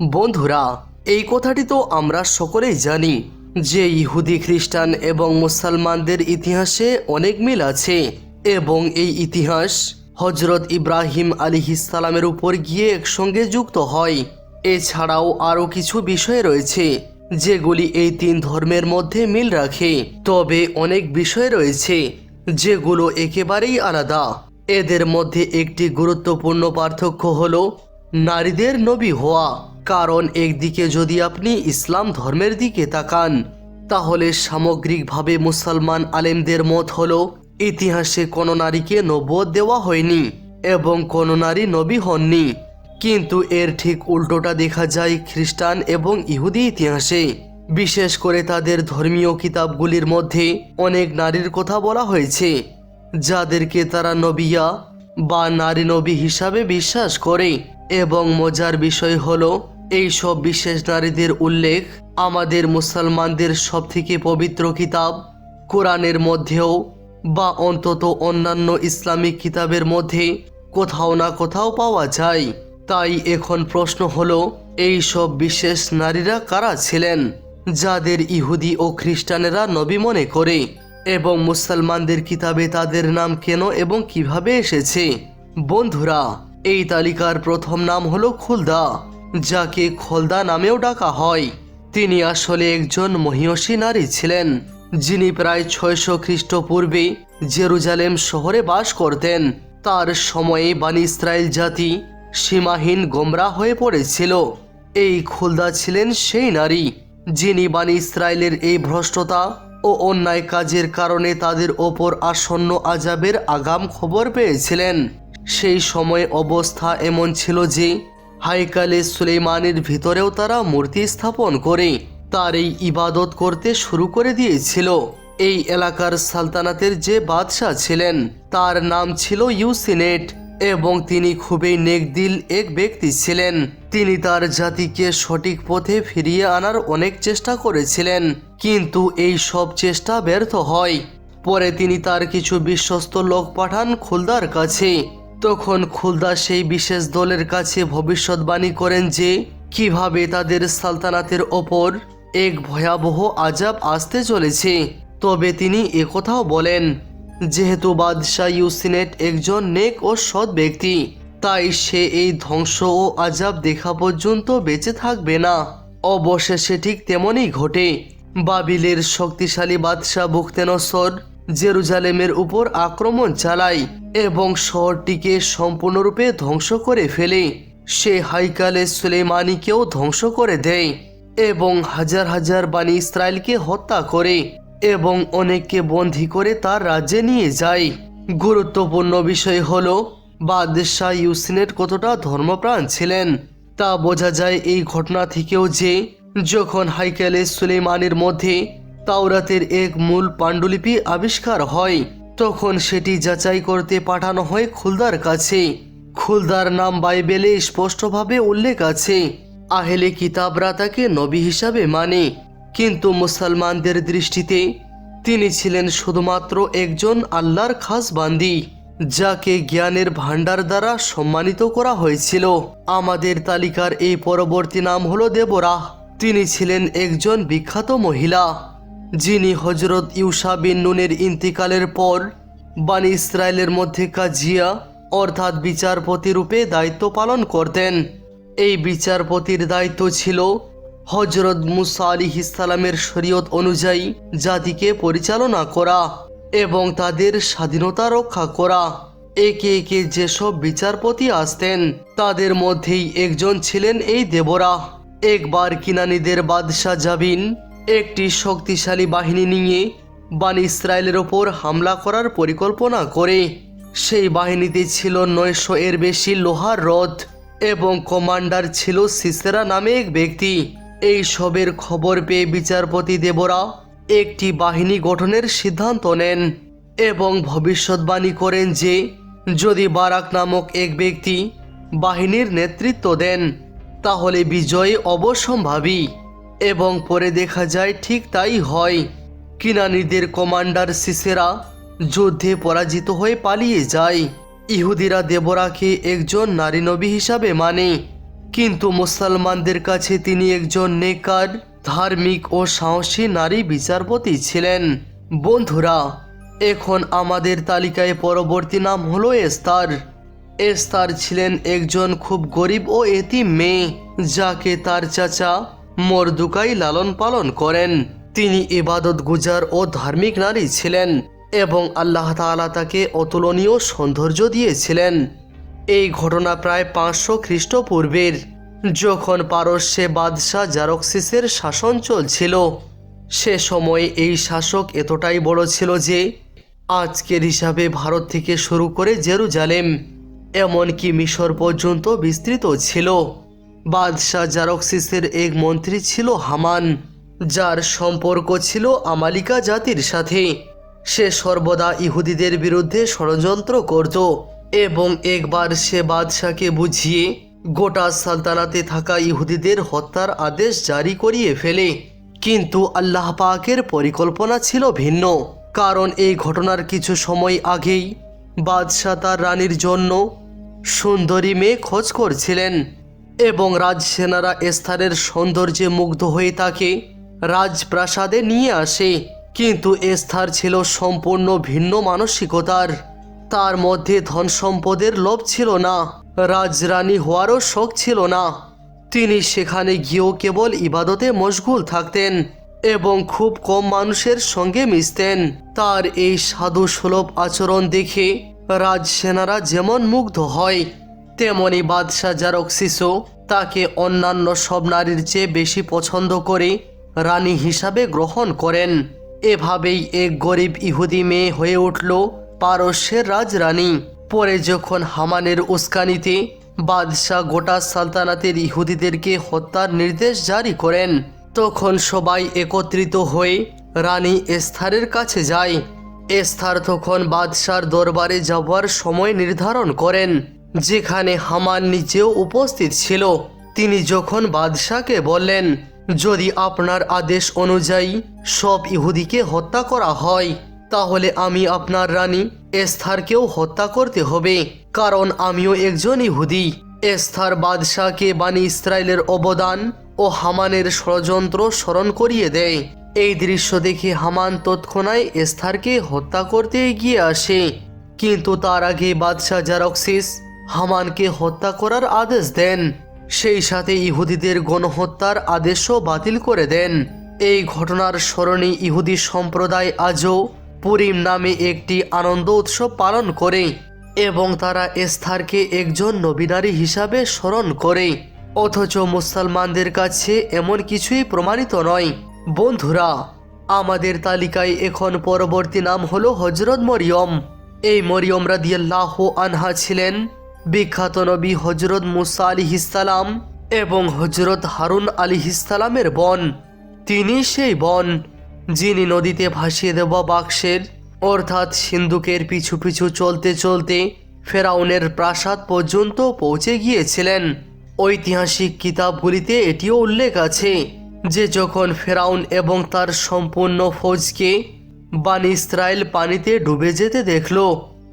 বন্ধুরা, এই কথাটি তো আমরা সকলেই জানি যে ইহুদি খ্রিস্টান এবং মুসলমানদের ইতিহাসে অনেক মিল আছে এবং এই ইতিহাস হজরত ইব্রাহিম আলী ইসালামের উপর গিয়ে একসঙ্গে যুক্ত হয়। এছাড়াও আরও কিছু বিষয় রয়েছে যেগুলি এই তিন ধর্মের মধ্যে মিল রাখে। তবে অনেক বিষয় রয়েছে যেগুলো একেবারেই আলাদা। এদের মধ্যে একটি গুরুত্বপূর্ণ পার্থক্য হল নারীদের নবী হওয়া। কারণ একদিকে যদি আপনি ইসলাম ধর্মের দিকে তাকান, তাহলে সামগ্রিকভাবে মুসলমান আলেমদের মত হল, ইতিহাসে কোনো নারীকে নবদ দেওয়া হয়নি এবং কোনো নারী নবী হননি। কিন্তু এর ঠিক উল্টোটা দেখা যায় খ্রিস্টান এবং ইহুদি ইতিহাসে। বিশেষ করে তাদের ধর্মীয় কিতাবগুলির মধ্যে অনেক নারীর কথা বলা হয়েছে, যাদেরকে তারা নবিয়া বা নারী নবী হিসাবে বিশ্বাস করে। এবং মজার বিষয় হলো এই সব বিশেষ নারীদের উল্লেখ আমাদের মুসলমানদের সবথেকে পবিত্র কিতাব, কোরআনের মধ্যেও বা অন্তত অন্যান্য ইসলামিক কিতাবের মধ্যে কোথাও না কোথাও পাওয়া যায়। তাই এখন প্রশ্ন হলো এই সব বিশেষ নারীরা কারা ছিলেন, যাদের ইহুদি ও খ্রিস্টানেরা নবী মনে করে, এবং মুসলমানদের কিতাবে তাদের নাম কেন এবং কীভাবে এসেছে? বন্ধুরা, এই তালিকার প্রথম নাম হলো খুলদা। যাকে খোলদা নামেও ডাকা হয়। তিনি আসলে একজন মহিয়সী নারী ছিলেন, যিনি প্রায় ছয়শো খ্রিস্টপূর্বে জেরুজালেম শহরে বাস করতেন। তার সময়ে বানি ইসরায়েল জাতি সীমাহীন গোমরা হয়ে পড়েছিল। এই খুলদা ছিলেন সেই নারী, যিনি বানি ইসরায়েলের এই ভ্রষ্টতা ও অন্যায় কাজের কারণে তাদের ওপর আসন্ন আজাবের আগাম খবর পেয়েছিলেন। সেই সময় অবস্থা এমন ছিল যে হাইকালে সুলেইমানের ভিতরেও তারা মূর্তি স্থাপন করে, তার এই ইবাদত করতে শুরু করে দিয়েছিল। এই এলাকার সালতানাতের যে বাদশাহ ছিলেন, তার নাম ছিল ইউসিনেট এবং তিনি খুবই নেকদিল এক ব্যক্তি ছিলেন। তিনি তার জাতিকে সঠিক পথে ফিরিয়ে আনার অনেক চেষ্টা করেছিলেন, কিন্তু এই সব চেষ্টা ব্যর্থ হয়। পরে তিনি তার কিছু বিশ্বস্ত লোক পাঠান খুলদার কাছে। তখন খুলদা সেই বিশেষ দলের কাছে ভবিষ্যৎবাণী করেন যে, কীভাবে তাদের সালতানাতের ওপর এক ভয়াবহ আজাব আসতে চলেছে। তবে তিনি একথাও বলেন, যেহেতু বাদশাহ ইউসিনেট একজন নেক ও সৎ ব্যক্তি, তাই সে এই ধ্বংস ও আজাব দেখা পর্যন্ত বেঁচে থাকবে না। অবশেষে ঠিক তেমনই ঘটে। বাবিলের শক্তিশালী বাদশাহ বুকতেনসর জেরুজালেমের উপর আক্রমণ চালায় এবং শহরটিকে সম্পূর্ণরূপে ধ্বংস করে ফেলে। সে হাইকালে সুলেমানিকেও ধ্বংস করে দেয় এবং হাজার হাজার বানি ইসরায়েলকে হত্যা করে এবং অনেককে বন্দী করে তার রাজ্যে নিয়ে যায়। গুরুত্বপূর্ণ বিষয় হলো, বাদশাহ ইউসিনেট কতটা ধর্মপ্রাণ ছিলেন, তা বোঝা যায় এই ঘটনা থেকেও যে, যখন হাইকেলে সুলেমানের মধ্যে তাওরাতের এক মূল পাণ্ডুলিপি আবিষ্কার হয়। তখন সেটি যাচাই করতে পাঠানো হয় খুলদার কাছে। খুলদার নাম বাইবেলে স্পষ্টভাবে উল্লেখ আছে। আহেলে কিতাবরা তাকে নবী হিসাবে মানে। কিন্তু মুসলমানদের দৃষ্টিতে তিনি ছিলেন শুধুমাত্র একজন আল্লাহর খাস বান্দি, যাকে জ্ঞানের ভাণ্ডার দ্বারা সম্মানিত করা হয়েছিল। আমাদের তালিকার এই পরবর্তী নাম হলো দেবরাহ। তিনি ছিলেন একজন বিখ্যাত মহিলা। যিনি হজরত ইউসা বিন নুনের ইন্তিকালের পর বানি ইসরায়েলের মধ্যে কাজিয়া অর্থাৎ বিচারপতি রূপে দায়িত্ব পালন করতেন। এই বিচারপতির দায়িত্ব ছিল হজরত মুসা আলী ইসালামের শরীয়ত অনুযায়ী জাতিকে পরিচালনা করা এবং তাদের স্বাধীনতা রক্ষা করা। একে একে যেসব বিচারপতি আসতেন, তাদের মধ্যেই একজন ছিলেন এই দেবরা। একবার কিনানিদের বাদশাহ জাবিন একটি শক্তিশালী বাহিনী নিয়ে বানি ইসরায়েলের ওপর হামলা করার পরিকল্পনা করে। সেই বাহিনীতে ছিল নয়শো এর বেশি লোহার রথ এবং কমান্ডার ছিল সিসেরা নামে এক ব্যক্তি। এই সবের খবর পেয়ে বিচারপতি দেবরা একটি বাহিনী গঠনের সিদ্ধান্ত নেন এবং ভবিষ্যৎবাণী করেন যে, যদি বারাক নামক এক ব্যক্তি বাহিনীর নেতৃত্ব দেন, তাহলে বিজয় অবসম্ভাবী এবং পরে দেখা যায় ঠিক তাই হয়। কিনানিদের কমান্ডার সিসেরা যুদ্ধে পরাজিত হয়ে পালিয়ে যায়। ইহুদিরা দেবরাকে একজন নারী নবী হিসাবে মানে। কিন্তু মুসলমানদের কাছে তিনি একজন নেকার, ধার্মিক ও সাহসী নারী বিচারপতি ছিলেন। বন্ধুরা, এখন আমাদের তালিকায় পরবর্তী নাম হলো এস্তার। এস্তার ছিলেন একজন খুব গরিব ও এতিম মেয়ে, যাকে তার চাচা মরদুকাই লালন পালন করেন। তিনি ইবাদত গুজার ও ধার্মিক নারী ছিলেন এবং আল্লাহ তাআলা তাকে অতুলনীয় সৌন্দর্য দিয়েছিলেন। এই ঘটনা প্রায় পাঁচশো খ্রিস্টপূর্বের, যখন পারস্যে বাদশাহ জারক্সিসের শাসন চলছিল। সে সময় এই শাসক এতটাই বড় ছিল যে, আজকের হিসাবে ভারত থেকে শুরু করে জেরুজালেম, এমনকি মিশর পর্যন্ত বিস্তৃত ছিল। বাদশাহ জারক্সিসের এক মন্ত্রী ছিল হামান, যার সম্পর্ক ছিল আমালিকা জাতির সাথে। সে সর্বদা ইহুদিদের বিরুদ্ধে ষড়যন্ত্র করত এবং একবার সে বাদশাকে বুঝিয়ে গোটা সালতানাতে থাকা ইহুদিদের হত্যার আদেশ জারি করিয়ে ফেলে। কিন্তু আল্লাহ পাকের পরিকল্পনা ছিল ভিন্ন, কারণ এই ঘটনার কিছু সময় আগেই বাদশাহ তার রানীর জন্য সুন্দরী মেয়ে খোঁজ করছিলেন। এবং রাজসেনারা এস্থারের সৌন্দর্যে মুগ্ধ হয়ে তাকে রাজপ্রাসাদে নিয়ে আসে। কিন্তু এস্থার ছিল সম্পূর্ণ ভিন্ন মানসিকতার। তার মধ্যে ধন সম্পদের লোভ ছিল না, রাজরানী হওয়ারও শখ ছিল না। তিনি সেখানে গিয়েও কেবল ইবাদতে মশগুল থাকতেন এবং খুব কম মানুষের সঙ্গে মিশতেন। তার এই সাধু সুলভ আচরণ দেখে রাজসেনারা যেমন মুগ্ধ হয় তেমনি বাদশাহ জারক্সিসও তাকে অন্যান্য সব নারীর চেয়ে বেশি পছন্দ করে রানী হিসাবে গ্রহণ করেন। এভাবেই এক গরিব ইহুদি মেয়ে হয়ে উঠল পারস্যের রাজরানী। পরে যখন হামানের উস্কানিতে বাদশাহ গোটা সালতানাতের ইহুদিদেরকে হত্যার নির্দেশ জারি করেন, তখন সবাই একত্রিত হয়ে রানী এস্থারের কাছে যায়। এস্থার তখন বাদশার দরবারে যাওয়ার সময় নির্ধারণ করেন। যেখানে হামান নিজেও উপস্থিত ছিল, তিনি যখন বাদশাকে বললেন, যদি আপনার আদেশ অনুযায়ী সব ইহুদিকে হত্যা করা হয়, তাহলে আমি আপনার রানী এস্থারকেও হত্যা করতে হবে, কারণ আমিও একজন ইহুদি। এস্থার বাদশাহকে বানি ইসরায়েলের অবদান ও হামানের ষড়যন্ত্র স্মরণ করিয়ে দেয়। এই দৃশ্য দেখে হামান তৎক্ষণাৎ এস্থারকে হত্যা করতে এগিয়ে আসে। কিন্তু তার আগে বাদশাহ জারক্সিস হামানকে হত্যা করার আদেশ দেন। সেই সাথে ইহুদিদের গণহত্যার আদেশও বাতিল করে দেন। এই ঘটনার স্মরণে ইহুদি সম্প্রদায় আজও পুরিম নামে একটি আনন্দ উৎসব পালন করে এবং তারা এস্থারকে একজন নবীনারী হিসাবে স্মরণ করে। অথচ মুসলমানদের কাছে এমন কিছুই প্রমাণিত নয়। বন্ধুরা, আমাদের তালিকায় এখন পরবর্তী নাম হলো হজরত মরিয়ম। এই মরিয়ম রাদিয়াল্লাহ আনহা ছিলেন বিখ্যাত নবী হজরত মুসা আলী ইসালাম এবং হজরত হারুন আলী ইসালামের বন। তিনি সেই বন যিনি নদীতে ভাসিয়ে দেওয়া বাক্সের, অর্থাৎ সিন্ধুকের পিছু পিছু চলতে চলতে ফেরাউনের প্রাসাদ পর্যন্ত পৌঁছে গিয়েছিলেন। ঐতিহাসিক কিতাবগুলিতে এটিও উল্লেখ আছে যে যখন ফেরাউন এবং তার সম্পূর্ণ ফৌজকে বানি ইসরায়েল পানিতে ডুবে যেতে দেখল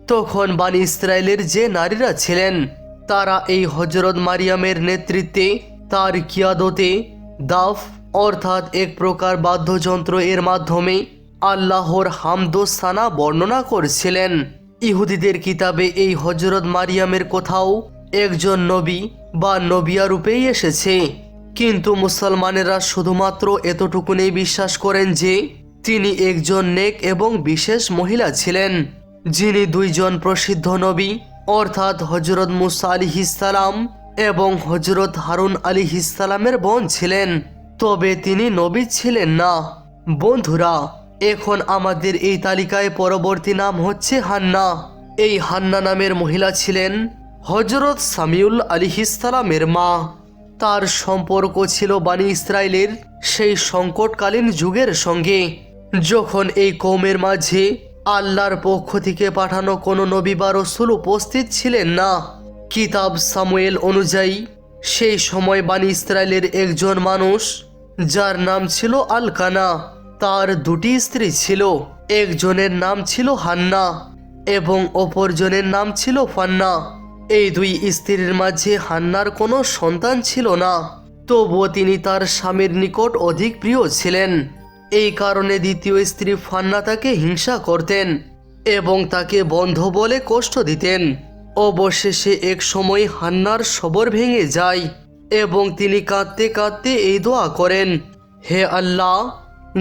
তখন বানি ইসরায়েলের যে নারীরা ছিলেন, তারা এই হজরত মারিয়ামের নেতৃত্বে তার কিয়াদতে দাফ অর্থাৎ এক প্রকার বাদ্যযন্ত্র এর মাধ্যমে আল্লাহর হামদোস্তানা বর্ণনা করছিলেন। ইহুদিদের কিতাবে এই হজরত মারিয়ামের কোথাও একজন নবী বা নবিয়া রূপেই এসেছে। কিন্তু মুসলমানেরা শুধুমাত্র এতটুকুনেই বিশ্বাস করেন যে তিনি একজন নেক এবং বিশেষ মহিলা ছিলেন। যিনি দুইজন প্রসিদ্ধ নবী, অর্থাৎ হজরত মুসা আলী ইসালাম এবং হজরত হারুন আলী ইসালামের বোন ছিলেন। তবে তিনি নবী ছিলেন না। বন্ধুরা, এখন আমাদের এই তালিকায় পরবর্তী নাম হচ্ছে হান্না। এই হান্না নামের মহিলা ছিলেন হজরত সামিউল আলী ইসালামের মা। তার সম্পর্ক ছিল বানি ইসরায়েলের সেই সংকটকালীন যুগের সঙ্গে। যখন এই কৌমের মাঝে আল্লাহর পক্ষ থেকে পাঠানো কোনো নবী বা রসুল উপস্থিত ছিলেন না। কিতাব সামুয়েল অনুযায়ী, সেই সময় বানি ইসরায়েলের একজন মানুষ, যার নাম ছিল আলকানা, তার দুটি স্ত্রী ছিল। একজনের নাম ছিল হান্না এবং অপরজনের নাম ছিল ফান্না। এই দুই স্ত্রীর মাঝে হান্নার কোনো সন্তান ছিল না। তবুও তিনি তার স্বামীর নিকট অধিক প্রিয় ছিলেন। এই কারণে দ্বিতীয় স্ত্রী ফান্না তাকে হিংসা করতেন এবং তাকে বন্ধ বলে কষ্ট দিতেন। অবশেষে এক সময় হান্নার সবর ভেঙে যায় এবং তিনি কাঁদতে কাঁদতে এই দোয়া করেন, হে আল্লাহ,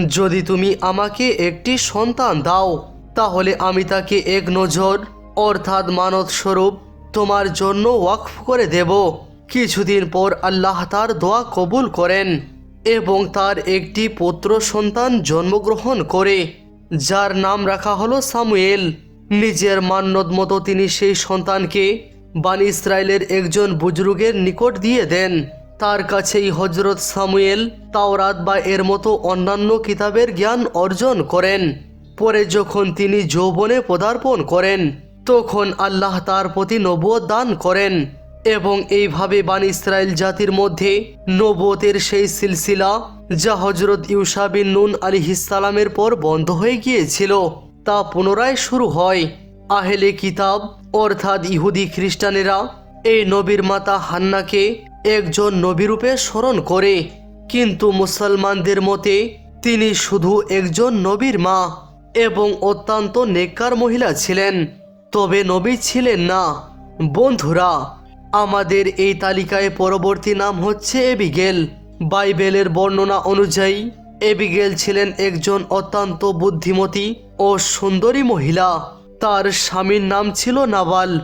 যদি তুমি আমাকে একটি সন্তান দাও, তাহলে আমি তাকে এক নজর, অর্থাৎ মানত স্বরূপ তোমার জন্য ওয়াকফ করে দেব। কিছুদিন পর আল্লাহ তার দোয়া কবুল করেন। এবং তার একটি পুত্র সন্তান জন্মগ্রহণ করে, যার নাম রাখা হলো সামুয়েল। নিজের মান্যদ মতো তিনি সেই সন্তানকে বানি ইসরায়েলের একজন বুজরুগের নিকট দিয়ে দেন। তার কাছেই হজরত সামুয়েল তাওরাত বা এর মতো অন্যান্য কিতাবের জ্ঞান অর্জন করেন। পরে যখন তিনি যৌবনে পদার্পণ করেন, তখন আল্লাহ তার প্রতি নবুয়ত দান করেন। এবং এইভাবে বান ইসরায়েল জাতির মধ্যে নবতের সেই সিলসিলা, যা হজরত ইউসা বিন নুন আলী হিসালামের পর বন্ধ হয়ে গিয়েছিল, তা পুনরায় শুরু হয়। আহেলে কিতাব, অর্থাৎ ইহুদি খ্রিস্টানেরা, এই নবীর মাতা হান্নাকে একজন নবীরূপে স্মরণ করে। কিন্তু মুসলমানদের মতে, তিনি শুধু একজন নবীর মা এবং অত্যন্ত নেককার মহিলা ছিলেন। তবে নবী ছিলেন না। বন্ধুরা আমাদের এই তালিকায় পরবর্তী নাম হচ্ছে এবিগেল। বাইবেলের বর্ণনা অনুযায়ী, এবিগেল ছিলেন একজন অত্যন্ত বুদ্ধিমতী ও সুন্দরী মহিলা। তার স্বামীর নাম ছিল নাবাল।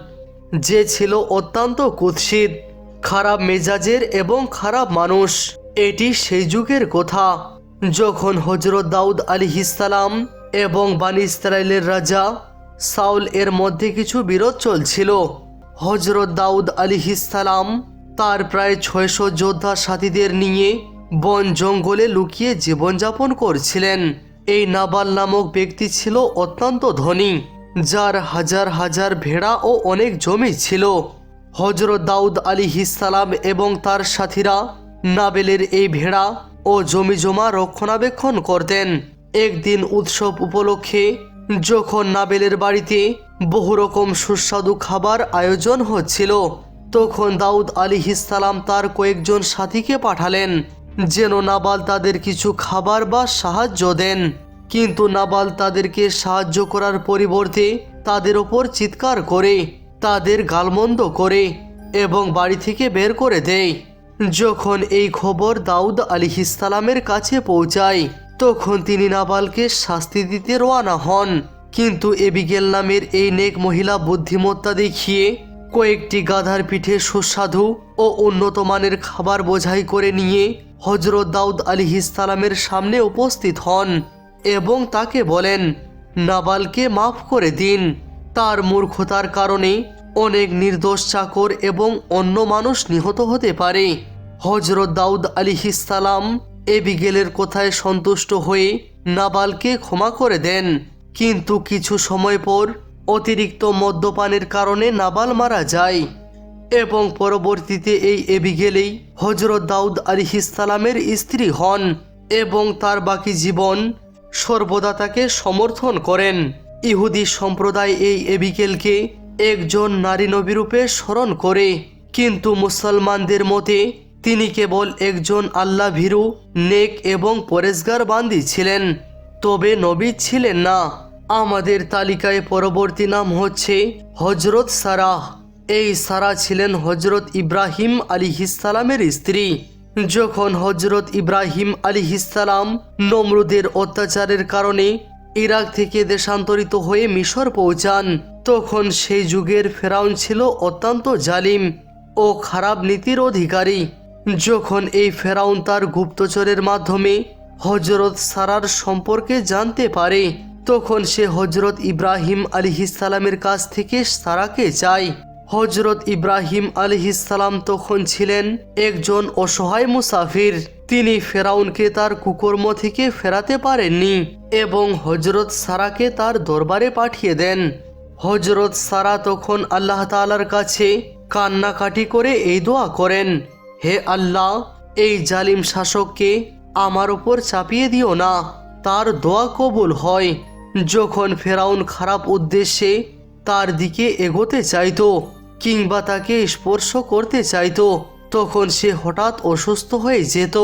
যে ছিল অত্যন্ত কুৎসিত, খারাপ মেজাজের এবং খারাপ মানুষ। এটি সেই যুগের কথা। যখন হজরত দাউদ আলী ইসালাম এবং বানি ইসরায়েলের রাজা সাউল এর মধ্যে কিছু বিরোধ চলছিল হজরত দাউদ আলী ইসালাম তার প্রায় ছয়শো যোদ্ধা সাথীদের নিয়ে বন জঙ্গলে লুকিয়ে জীবনযাপন করছিলেন। এই নাবাল নামক ব্যক্তি ছিল অত্যন্ত ধনী, যার হাজার হাজার ভেড়া ও অনেক জমি ছিল। হজরত দাউদ আলী ইসালাম এবং তার সাথীরা নাবেলের এই ভেড়া ও জমি জমা রক্ষণাবেক্ষণ করতেন। একদিন উৎসব উপলক্ষে যখন নাবেলের বাড়িতে বহু রকম সুস্বাদু খাবার আয়োজন হচ্ছিল, তখন দাউদ আলী ইসালাম তার কয়েকজন সাথীকে পাঠালেন, যেন নাবাল তাদের কিছু খাবার বা সাহায্য দেন। কিন্তু নাবাল তাদেরকে সাহায্য করার পরিবর্তে তাদের ওপর চিৎকার করে, তাদের গালমন্দ করে এবং বাড়ি থেকে বের করে দেয়। যখন এই খবর দাউদ আলী ইসালামের কাছে পৌঁছায় তখন তিনি নাবালকে শাস্তি দিতে রওনা হন। কিন্তু এবিগেল নামের এই নেক মহিলা বুদ্ধিমত্তা দেখিয়ে কয়েকটি গাধার পিঠে সুস্বাদু ও উন্নত মানের খাবার বোঝাই করে নিয়ে হজরত দাউদ আলী ইসালামের সামনে উপস্থিত হন এবং তাকে বলেন, নাবালকে মাফ করে দিন। তার মূর্খতার কারণে অনেক নির্দোষ চাকর এবং অন্য মানুষ নিহত হতে পারে। হজরত দাউদ আলী ইসালাম এবিগেলের কথায় সন্তুষ্ট হয়ে নাবালকে ক্ষমা করে দেন। কিন্তু কিছু সময় পর অতিরিক্ত মদ্যপানের কারণে নাবাল মারা যায় এবং পরবর্তীতে এই এবিগেলেই হজরত দাউদ আলী ইসালামের স্ত্রী হন এবং তার বাকি জীবন সর্বদা তাকে সমর্থন করেন। ইহুদি সম্প্রদায় এই এবিকেলকে একজন নারী নবীরূপে স্মরণ করে। কিন্তু মুসলমানদের মতে তিনি কেবল একজন আল্লাহ ভীরু, নেক এবং পরেশগার বান্দি ছিলেন। তবে নবী ছিলেন না। আমাদের তালিকায় পরবর্তী নাম হচ্ছে হজরত সারাহ। এই সারা ছিলেন হজরত ইব্রাহিম আলী ইসালামের স্ত্রী। যখন হজরত ইব্রাহিম আলী ইসালাম নমরুদের অত্যাচারের কারণে ইরাক থেকে দেশান্তরিত হয়ে মিশর পৌঁছান, তখন সেই যুগের ফেরাউন ছিল অত্যন্ত জালিম ও খারাপ নীতির অধিকারী। যখন এই ফেরাউন তার গুপ্তচরের মাধ্যমে হজরত সারার সম্পর্কে জানতে পারে, তখন সে হজরত ইব্রাহিম আলী ইসালামের কাছ থেকে সারাকে চায়। হজরত ইব্রাহিম আলহিসাল্লাম তখন ছিলেন একজন অসহায় মুসাফির। তিনি ফেরাউনকে তার কুকর্ম থেকে ফেরাতে পারেননি এবং হজরত সারাকে তার দরবারে পাঠিয়ে দেন। হজরত সারা তখন আল্লাহ তালার কাছে কান্নাকাটি করে এই দোয়া করেন। হে আল্লাহ, এই জালিম শাসককে আমার ওপর চাপিয়ে দিও না। তার দোয়া কবুল হয়। যখন ফেরাউন খারাপ উদ্দেশ্যে তার দিকে এগোতে চাইতো কিংবা তাকে স্পর্শ করতে চাইতো, তখন সে হঠাৎ অসুস্থ হয়ে যেত।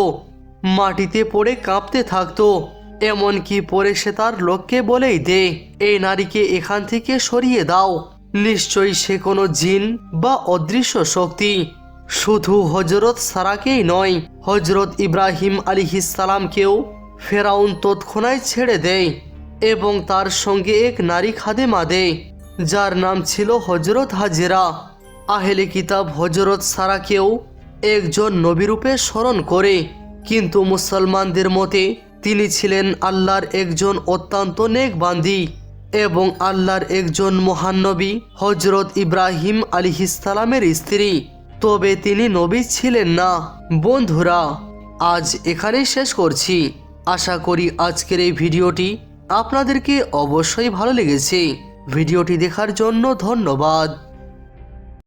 মাটিতে পড়ে কাঁপতে থাকতো, এমনকি পরে সে তার লোককে বলেই দে, এই নারীকে এখান থেকে সরিয়ে দাও। নিশ্চয়ই সে কোনো জিন বা অদৃশ্য শক্তি। শুধু হজরত সারাকেই নয়, হজরত ইব্রাহিম আলিহিসালামকেও ফেরাউন তৎক্ষণাৎ ছেড়ে দেয় এবং তার সঙ্গে এক নারী খাদেমা দেয়, যার নাম ছিল হজরত হাজেরা। আহেলে কিতাব হজরত সারাকেও একজন নবীরূপে স্মরণ করে, কিন্তু মুসলমানদের মতে তিনি ছিলেন আল্লাহর একজন অত্যন্ত নেক নেকবান্দি এবং আল্লাহর একজন মহান নবী হজরত ইব্রাহিম আলিহিসালামের স্ত্রী। তবে তিনি নবী ছিলেন না। বন্ধুরা, আজ এখানেই শেষ করছি। আশা করি আজকের এই ভিডিওটি আপনাদেরকে অবশ্যই ভালো লেগেছে। ভিডিওটি দেখার জন্য ধন্যবাদ।